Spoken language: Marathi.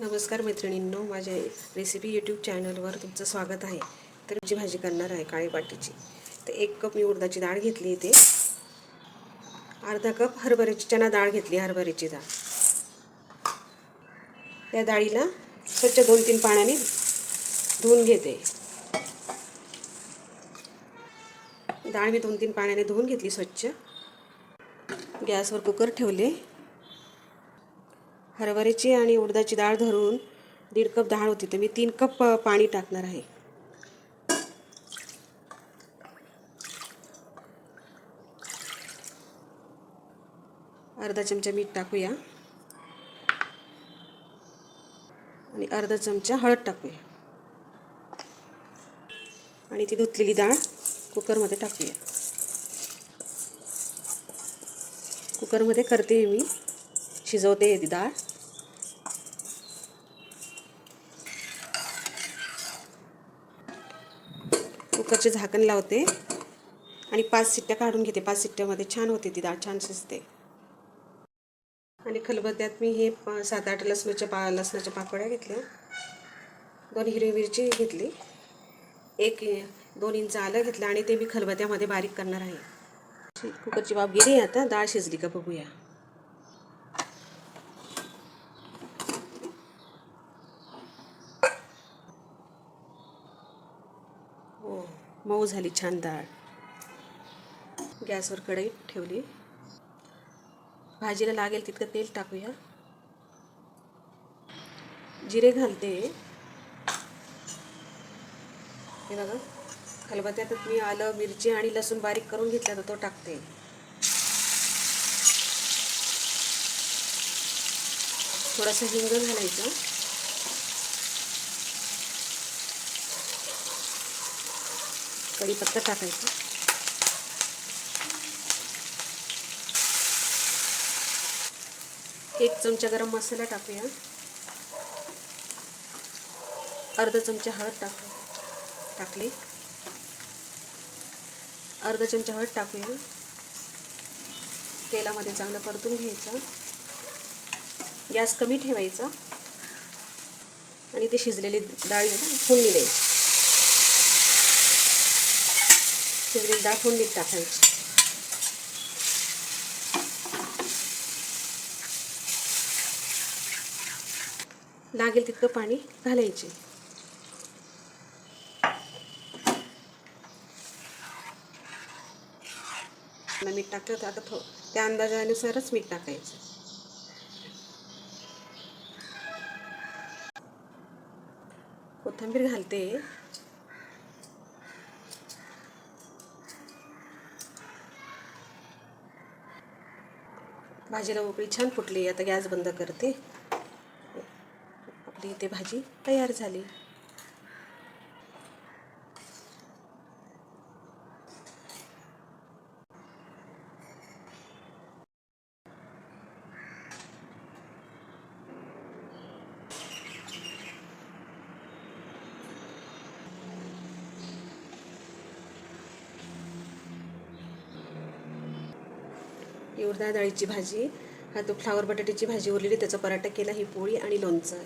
नमस्कार मैत्रिणींनो माझ्या रेसिपी यूट्यूब चॅनलवर तुमचं स्वागत आहे. तर जी भाजी करणार आहे काळी पाटीची तर एक कप मी उडदाची डाळ घेतली इथे. अर्धा कप हरभऱ्याची चणा डाळ घेतली हरभऱ्याची डाळ. त्या डाळीला स्वच्छ दोन तीन पाण्याने धुवून घेते. डाळ मी दोन तीन पाण्याने धुवून घेतली स्वच्छ. गॅसवर कुकर ठेवले. हरभऱ्याची आणि उडदाची डाळ धरून दीड कप डाळ होती तर मी तीन कप पाणी टाकणार आहे. अर्धा चमचा मीठ टाकूया. आणि अर्धा चमचा हळद टाकूया. आणि ती धुतलेली डाळ कुकरमध्ये टाकूया. कुकरमध्ये करते मी शिजवते ती डाळ. कुकरचे झाकण लावते आणि पाच सिट्ट्या काढून घेते. पाच सिट्ट्यामध्ये छान होते ती डाळ छान शिजते. आणि खलबत्त्यात मी हे प- सात आठ लसणाच्या पा लसणाच्या पाकळ्या घेतल्या. दोन हिरवी मिरची घेतली. एक दोन इंच आलं घेतलं आणि ते मी खलबत्त्यामध्ये बारीक करणार आहे. कुकरची बाब गेली आता. डाळ शिजली का बघूया हो मऊ झाली छान डाळ. गॅसवर कढई ठेवली. भाजीला लागेल तितकं तेल टाकूया. जिरे घालते. हे बघा खलबत्त्यातच मी आलं मिरची आणि लसूण बारीक करून घेतला तर तो टाकते. थोडासा हिंग घालायचं. कढीपत्ता टाकायचा. एक चमचा गरम मसाला टाकूया. अर्धा चमचा हळद टाकू टाकली. अर्धा चमचा हळद टाकूया. तेलामध्ये चांगलं परतून घ्यायचं. गॅस कमी ठेवायचा. आणि ते शिजलेली डाळ आहे फोडणी द्यायची शिजलेली दाखवून फोडणीत टाकायची. लागेल तितकं पाणी घालायचे. मीठ टाकलं तर आता थो त्या अंदाजानुसारच मीठ टाकायचं. कोथिंबीर घालते. भाजीला मोकळी छान फुटली. आता गॅस बंद करते. आपली इथे भाजी तयार झाली. ही उडदा डाळीची भाजी हा तो फ्लावर बटाट्याची भाजी उरलेली त्याचा पराठा केला ही पोळी आणि लोणचं.